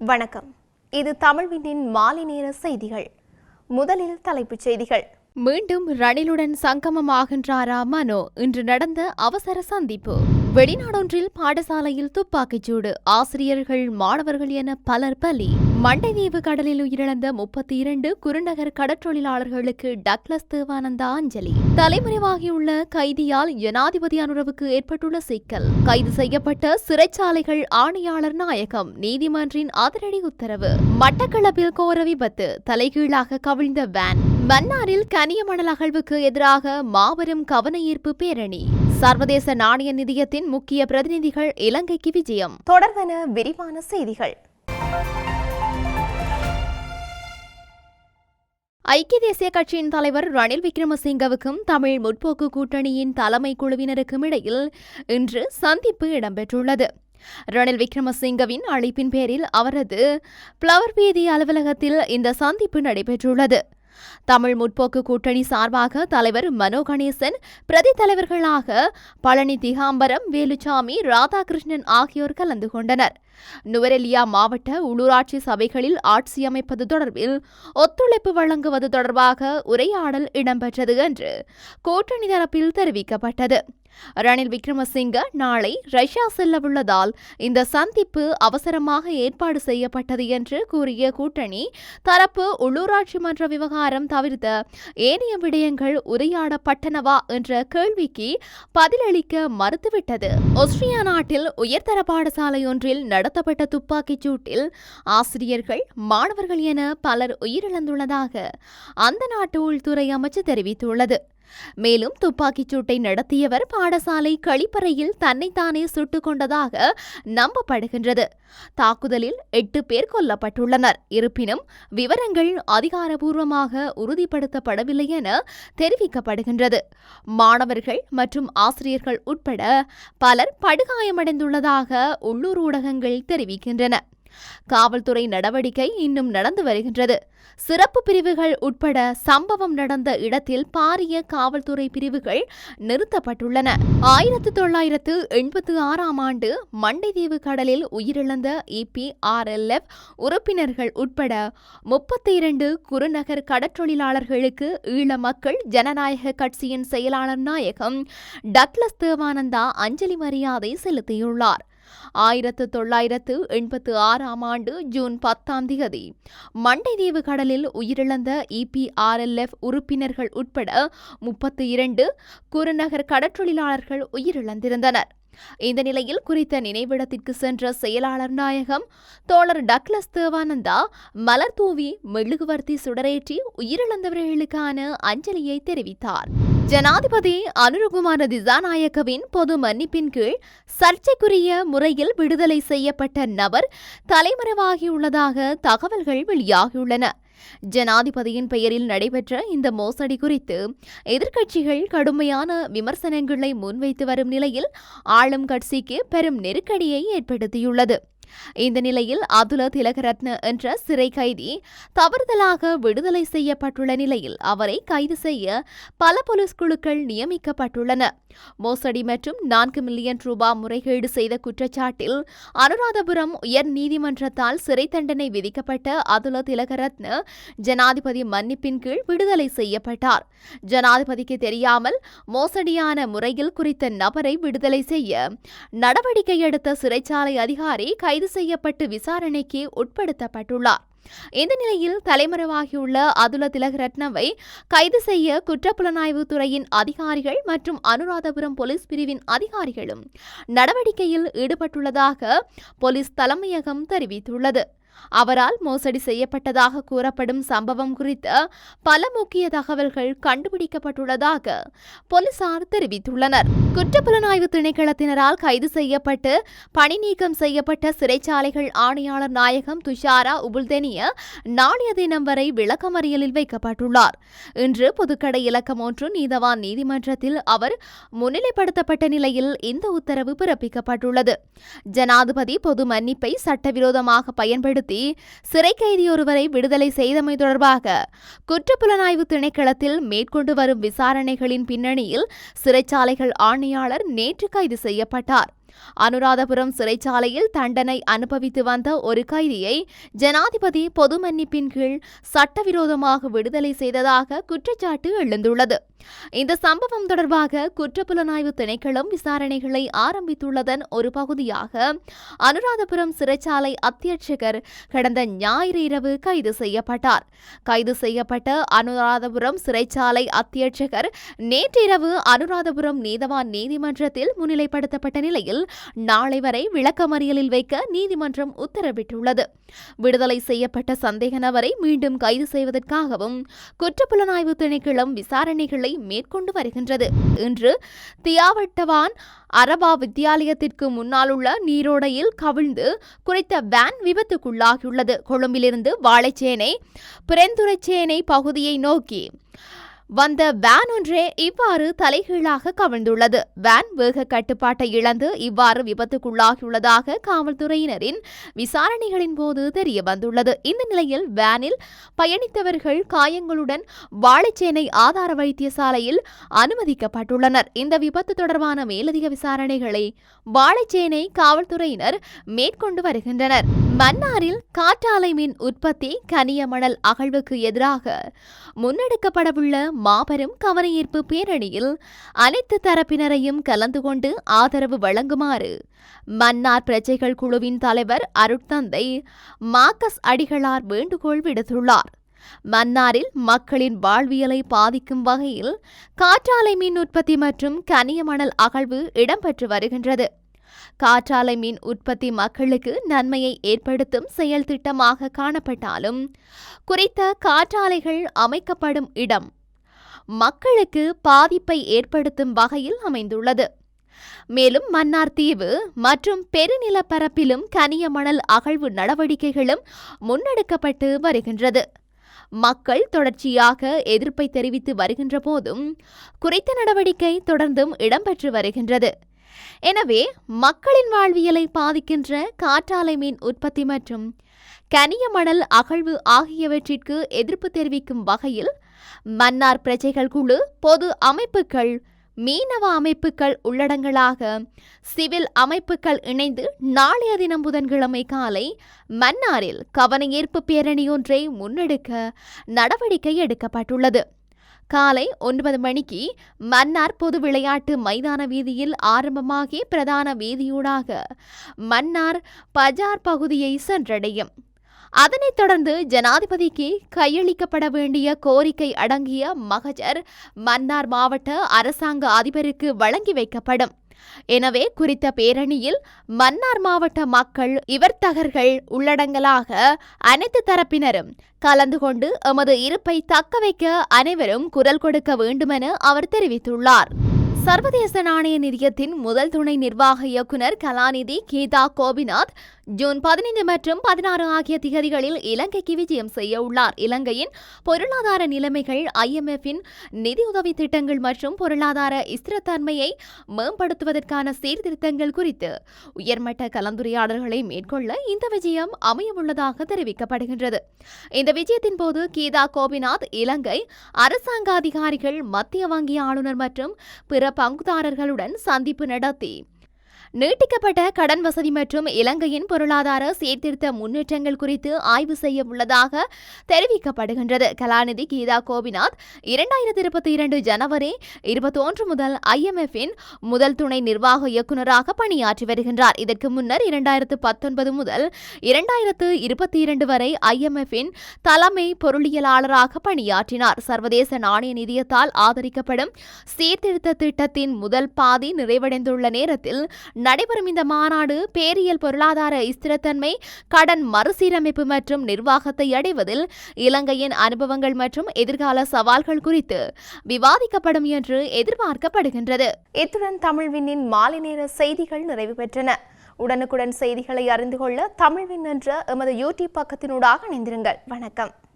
வணக்கம். இது தமிழ்வினின் மாலை நேர செய்திகள். முதலில் தலைப்புச் செய்திகள். மீண்டும் ரணிலுடன் சங்கமமாகின்றாரா மனோ? இன்று நடந்த அவசர சந்திப்பு. வெளிநாடொன்றில் பாடசாலையில் துப்பாக்கிச்சூடு ஆசிரியர்கள் மாணவர்கள் என பலர் பலி. மண்டைதீவு கடலில் உயிரிழந்த முப்பத்தி இரண்டு குருநகர் கடற்றொழிலாளர்களுக்கு டக்ளஸ் தேவானந்தா அஞ்சலி. தலைமறைவாகியுள்ள கைதியால் ஜனாதிபதி அனுரவுக்கு ஏற்பட்டுள்ள சிக்கல். கைது செய்யப்பட்ட சிறைச்சாலைகள் ஆணையாளர் நாயகம் நீதிமன்றின் அதிரடி உத்தரவு. மட்டக்களப்பில் கோர விபத்து தலைகீழாக கவிழ்ந்த வேன். மன்னாரில் கனியமணல் அகழ்வுக்கு எதிராக மாபெரும் கவனஈர்ப்பு பேரணி. சர்வதேச நாணய நிதியத்தின் முக்கிய பிரதிநிதிகள் இலங்கைக்கு விஜயம். தொடர்வன விரிவான செய்திகள். ஐக்கிய தேசிய கட்சியின் தலைவர் ரணில் விக்ரமசிங்கவுக்கும் தமிழ் முற்போக்கு கூட்டணியின் தலைமை குழுவினருக்கும் இடையில் இன்று சந்திப்பு இடம்பெற்றுள்ளது. ரணில் விக்ரமசிங்கவின் அழைப்பின் பேரில் அவரது பிளவர் வீதி அலுவலகத்தில் இந்த சந்திப்பு நடைபெற்றுள்ளது. தமிழ் முற்போக்கு கூட்டணி சார்பாக தலைவர் மனோ கணேசன் பிரதி தலைவர்களாக பழனி திகாம்பரம் வேலுச்சாமி ராதாகிருஷ்ணன் ஆகியோர் கலந்து கொண்டனர். நுவரெலியா மாவட்ட உள்ளூராட்சி சபைகளில் ஆட்சி அமைப்பது தொடர்பில் ஒத்துழைப்பு வழங்குவது தொடர்பாக உரையாடல் இடம்பெற்றது என்று கூட்டணி தரப்பில் தெரிவிக்கப்பட்டது. ரணில் விக்ரமசிங்க நாளை ரஷ்யா செல்லவுள்ளதால் இந்த சந்திப்பு அவசரமாக ஏற்பாடு செய்யப்பட்டது என்று கூறிய கூட்டணி தரப்பு உள்ளூராட்சி மன்ற விவகாரம் தவிர்த்த ஏனைய விடயங்கள் உரையாடப்பட்டனவா என்ற கேள்விக்கு பதிலளிக்க மறுத்துவிட்டது. ஆஸ்திரியா நாட்டில் உயர்தர பாடசாலை ஒன்றில் நடத்தப்பட்ட துப்பாக்கிச் சூட்டில் ஆசிரியர்கள் மாணவர்கள் என பலர் உயிரிழந்துள்ளதாக அந்த நாட்டு உள்துறை அமைச்சு தெரிவித்துள்ளது. மேலும் துப்பாக்கிச் சூட்டை நடத்தியவர் பாடசாலை கழிப்பறையில் தன்னைத்தானே சுட்டுக் கொண்டதாக நம்பப்படுகின்றது. தாக்குதலில் எட்டு பேர் கொல்லப்பட்டுள்ளனர். இருப்பினும் விவரங்கள் அதிகாரபூர்வமாக உறுதிப்படுத்தப்படவில்லை என தெரிவிக்கப்படுகின்றது. மாணவர்கள் மற்றும் ஆசிரியர்கள் உட்பட பலர் படுகாயமடைந்துள்ளதாக உள்ளூர் ஊடகங்கள் தெரிவிக்கின்றன. காவல்துறை நடவடிக்கை இன்னும் நடந்து வருகின்றது. சிறப்பு பிரிவுகள் உட்பட சம்பவம் நடந்த இடத்தில் பாரிய காவல்துறை பிரிவுகள் நிறுத்தப்பட்டுள்ளன. ஆயிரத்து தொள்ளாயிரத்து எண்பத்து ஆறாம் ஆண்டு மண்டைதீவு கடலில் உயிரிழந்த இபிஆர்எல்எஃப் உறுப்பினர்கள் உட்பட முப்பத்தி இரண்டு குறுநகர் கடற்றொழிலாளர்களுக்கு ஈழ மக்கள் ஜனநாயக கட்சியின் செயலாளர் நாயகம் டக்லஸ் தேவானந்தா அஞ்சலி மரியாதை செலுத்தியுள்ளார். ஆயிரத்து தொள்ளாயிரத்து எண்பத்து ஆறாம் ஆண்டு ஜூன் பத்தாம் திகதி. மண்டைதீவு கடலில் உயிரிழந்த இபிஆர்எல்எஃப் உறுப்பினர்கள் உட்பட முப்பத்து இரண்டு குறுநகர் கடற்றொழிலாளர்கள் உயிரிழந்திருந்தனர். இந்த நிலையில் குறித்த நினைவிடத்திற்கு சென்ற செயலாளர் நாயகம் தோழர் டக்ளஸ் தேவானந்தா மலர் தூவி மெழுகுவர்த்தி சுடரேற்றி உயிரிழந்தவர்களுக்கான அஞ்சலியை தெரிவித்தார். ஜனாதிபதி அனுரகுமார திசாநாயக்கவின் பொது மன்னிப்பின் கீழ் சர்ச்சைக்குரிய முறையில் விடுதலை செய்யப்பட்ட நபர் தலைமறைவாகியுள்ளதாக தகவல்கள் வெளியாகியுள்ளன. ஜனாதிபதியின் பெயரில் நடைபெற்ற இந்த மோசடி குறித்து எதிர்க்கட்சிகள் கடுமையான விமர்சனங்களை முன்வைத்து வரும் நிலையில் ஆளும் கட்சிக்கு பெரும் நெருக்கடியை ஏற்படுத்தியுள்ளது. இந்த நிலையில் அதுல திலகரத்ன என்ற சிறை கைதி தவறுதலாக விடுதலை செய்யப்பட்டுள்ள நிலையில் அவரை கைது செய்ய பல போலீஸ் குழுக்கள் நியமிக்கப்பட்டுள்ளன. மோசடி மற்றும் நான்கு மில்லியன் ரூபாய் முறைகேடு செய்த குற்றச்சாட்டில் அனுராதபுரம் உயர் நீதிமன்றத்தால் சிறை தண்டனை விதிக்கப்பட்ட அதுல திலகரத்ன ஜனாதிபதி மன்னிப்பின் கீழ் விடுதலை செய்யப்பட்டார். ஜனாதிபதிக்கு தெரியாமல் மோசடியான முறையில் குறித்த நபரை விடுதலை செய்ய நடவடிக்கை எடுத்த சிறைச்சாலை அதிகாரி கைது கைது செய்யப்பட்டு விசாரணைக்கு உட்படுத்தப்பட்டுள்ளார். இந்த நிலையில் தலைமறைவாகியுள்ள அதுல திலகரத்னவை கைது செய்ய குற்றப்புலனாய்வு துறையின் அதிகாரிகள் மற்றும் அனுராதபுரம் போலீஸ் பிரிவின் அதிகாரிகளும் நடவடிக்கையில் ஈடுபட்டுள்ளதாக போலீஸ் தலைமையகம் தெரிவித்துள்ளது. அவரால் மோசடி செய்யப்பட்டதாக கூறப்படும் சம்பவம் குறித்த பல முக்கிய தகவல்கள் கண்டுபிடிக்கப்பட்டுள்ளதாக போலீசார் தெரிவித்துள்ளனர். குற்றப்புலனாய்வு திணைக்களத்தினரால் கைது செய்யப்பட்டு பணி நீக்கம் செய்யப்பட்ட சிறைச்சாலைகள் ஆணையாளர் நாயகம் துஷாரா உபுல்தெனிய நாளைய தினம் வரை விளக்கமறியலில் வைக்கப்பட்டுள்ளார். இன்று புதுக்கடை இலக்கம் ஒன்று நீதவான் நீதிமன்றத்தில் அவர் முன்னிலைப்படுத்தப்பட்ட நிலையில் இந்த உத்தரவு பிறப்பிக்கப்பட்டுள்ளது. ஜனாதிபதி பொது மன்னிப்பை சட்டவிரோதமாக பயன்படுத்த சிறை கைதி ஒருவரை விடுதலை செய்தமை தொடர்பாக குற்றப்புலனாய்வு திணைக்களத்தில் மேற்கொண்டு வரும் விசாரணைகளின் பின்னணியில் சிறைச்சாலைகள் ஆணையாளர் நேற்று கைது செய்யப்பட்டார். அனுராதபுரம் சிறைச்சாலையில் தண்டனை அனுபவித்து வந்த ஒரு கைதியை ஜனாதிபதி பொது மன்னிப்பின் கீழ் சட்டவிரோதமாக விடுதலை செய்ததாக குற்றச்சாட்டு எழுந்துள்ளது. இந்த சம்பவம் தொடர்பாக குற்றப்புலனாய்வு திணைக்களம் விசாரணைகளை ஆரம்பித்துள்ளதன் ஒரு பகுதியாக அனுராதபுரம் சிறைச்சாலை அத்தியட்சகர் கடந்த ஞாயிறு இரவு கைது செய்யப்பட்டார். கைது செய்யப்பட்ட அனுராதபுரம் சிறைச்சாலை அத்தியட்சகர் நேற்றிரவு அனுராதபுரம் நீதவான் நீதிமன்றத்தில் முன்னிலைப்படுத்தப்பட்ட நிலையில் நாளை வரை விளக்கமறியலில் வைக்க நீதிமன்றம் உத்தரவிட்டுள்ளது. விடுதலை செய்யப்பட்ட சந்தேக நபரை மீண்டும் கைது செய்வதற்காகவும் குற்றப்புலனாய்வு திணைக்களம் விசாரணைகளை மேற்கொண்டு வருகின்றது. இன்று தியாவட்டவான் அரபா வித்தியாலயத்திற்கு முன்னால் உள்ள நீரோடையில் கவிழ்ந்து குறித்த வேன் விபத்துக்குள்ளாகியுள்ளது. கொழும்பிலிருந்து வாழைச்சேனை பிரெந்துரைச்சேனை பகுதியை நோக்கி வந்த வேன் ஒன்றே இவ்வாறு தலைகீழாக கவிழ்ந்துள்ளது. வேன் வேக கட்டுப்பாட்டை இழந்து இவ்வாறு விபத்துக்குள்ளாகியுள்ளதாக காவல்துறையினரின் விசாரணைகளின் போது தெரிய வந்துள்ளது. இந்த நிலையில் வேனில் பயணித்தவர்கள் காயங்களுடன் வாழைச்சேனை ஆதார வைத்தியசாலையில் அனுமதிக்கப்பட்டுள்ளனர். இந்த விபத்து தொடர்பான மேலதிக விசாரணைகளை வாழைச்சேனை காவல்துறையினர் மேற்கொண்டு வருகின்றனர். மன்னாரில் காற்றாலை மின் உற்பத்தி கனியமணல் அகழ்வுக்கு எதிராக முன்னெடுக்கப்படவுள்ள மாபெரும் கவனஈர்ப்பு பேரணியில் அனைத்து தரப்பினரையும் கலந்து கொண்டு ஆதரவு வழங்குமாறு மன்னார் பிரஜைகள் குழுவின் தலைவர் அருட்தந்தை மாக்கஸ் அடிகளார் வேண்டுகோள் விடுத்துள்ளார். மன்னாரில் மக்களின் வாழ்வியலை பாதிக்கும் வகையில் காற்றாலை மின் உற்பத்தி மற்றும் கனியமணல் அகழ்வு இடம்பெற்று வருகின்றது. காற்றாலை மின் உற்பத்தி மக்களுக்கு நன்மையை ஏற்படுத்தும் செயல் திட்டமாக காணப்பட்டாலும் குறித்த காற்றாலைகள் அமைக்கப்படும் இடம் மக்களுக்கு பாதிப்பை ஏற்படுத்தும் வகையில் அமைந்துள்ளது. மேலும் மன்னார் தீவு மற்றும் பெருநிலப்பரப்பிலும் கனிய மணல் அகழ்வு நடவடிக்கைகளும் முன்னெடுக்கப்பட்டு வருகின்றது. மக்கள் தொடர்ச்சியாக எதிர்ப்பை தெரிவித்து வருகின்ற போதும் குறித்த நடவடிக்கை தொடர்ந்தும் இடம்பெற்று வருகின்றது. எனவே மக்களின் வாழ்வியலை பாதிக்கின்ற காற்றாலை மீன் உற்பத்தி மற்றும் கனிய மணல் அகழ்வு ஆகியவற்றிற்கு எதிர்ப்பு தெரிவிக்கும் வகையில் மன்னார் பிரஜைகள் குழு பொது அமைப்புகள் மீனவ அமைப்புகள் உள்ளடங்களாக சிவில் அமைப்புகள் இணைந்து நாளைய தினம் புதன்கிழமை காலை மன்னாரில் கவனஈர்ப்பு பேரணியொன்றை முன்னெடுக்க நடவடிக்கை எடுக்கப்பட்டுள்ளது. காலை ஒன்பது மணிக்கு மன்னார் பொது விளையாட்டு மைதான வீதியில் ஆரம்பமாகி பிரதான வீதியூடாக மன்னார் பஜார் பகுதியை சென்றடையும். அதனைத் தொடர்ந்து ஜனாதிபதிக்கு கையளிக்கப்பட வேண்டிய கோரிக்கை அடங்கிய மகஜர் மன்னார் மாவட்ட அரசாங்க அதிபருக்கு வழங்கி வைக்கப்படும். எனவே குறித்த பேரணியில் மன்னார் மாவட்ட மக்கள் இவர்த்தகர்கள் உள்ளடங்கலாக அனைத்து தரப்பினரும் கலந்து கொண்டு எமது இருப்பை தக்க வைக்க அனைவரும் குரல் கொடுக்க வேண்டுமென அவர் தெரிவித்துள்ளார். சர்வதேச நாணய நிதியத்தின் முதல் துணை நிர்வாக இயக்குனர் கலாநிதி கீதா கோபிநாத் ஜூன் பதினைந்து மற்றும் பதினாறு ஆகிய திகதிகளில் இலங்கைக்கு விஜயம் செய்ய உள்ளார். இலங்கையின் பொருளாதார நிலைமைகள் ஐஎம்எஃப்பின் நிதியுதவி திட்டங்கள் மற்றும் பொருளாதார ஸ்திரத்தன்மையை மேம்படுத்துவதற்கான சீர்திருத்தங்கள் குறித்து உயர்மட்ட கலந்துரையாடல்களை மேற்கொள்ள இந்த விஜயம் அமையவுள்ளதாக தெரிவிக்கப்படுகின்றது. இந்த விஜயத்தின் போது கீதா கோபிநாத் இலங்கை அரசாங்க அதிகாரிகள் மத்திய வங்கி ஆளுநர் மற்றும் பிற பங்குதாரர்களுடன் சந்திப்பு நடத்தி நீட்டிக்கப்பட்ட கடன் வசதி மற்றும் இலங்கையின் பொருளாதார சீர்திருத்த முன்னேற்றங்கள் குறித்து ஆய்வு செய்ய உள்ளதாக தெரிவிக்கப்படுகின்றது. கலாநிதி கீதா கோபிநாத் இரண்டாயிரத்தி இருபத்தி இரண்டு ஜனவரி இருபத்தொன்று முதல் ஐஎம்எஃப்பின் முதல் துணை நிர்வாக இயக்குநராக பணியாற்றி வருகின்றார். இதற்கு முன்னர் இரண்டாயிரத்து பத்தொன்பது முதல் இரண்டாயிரத்து இருபத்தி இரண்டு வரை ஐஎம்எஃப்பின் தலைமை பொருளியலாளராக பணியாற்றினார். சர்வதேச நாணய நிதியத்தால் ஆதரிக்கப்படும் சீர்திருத்த திட்டத்தின் முதல் பாதி நிறைவடைந்துள்ள நேரத்தில் நடைபெறும் இந்த மாநாடு பேரியல் பொருளாதார ஸ்திரத்தன்மை கடன் மறுசீரமைப்பு மற்றும் நிர்வாகத்தை அடைவதில் இலங்கையின் அனுபவங்கள் மற்றும் எதிர்கால சவால்கள் குறித்து விவாதிக்கப்படும் என்று எதிர்பார்க்கப்படுகின்றது. இத்துடன் தமிழ்வினின் மாலை நேர செய்திகள் நிறைவு பெற்றன. உடனுக்குடன் செய்திகளை அறிந்து கொள்ள தமிழ்வின் என்ற எமது யூடியூப் பக்கத்தினூடாக இணைந்திருங்கள். வணக்கம்.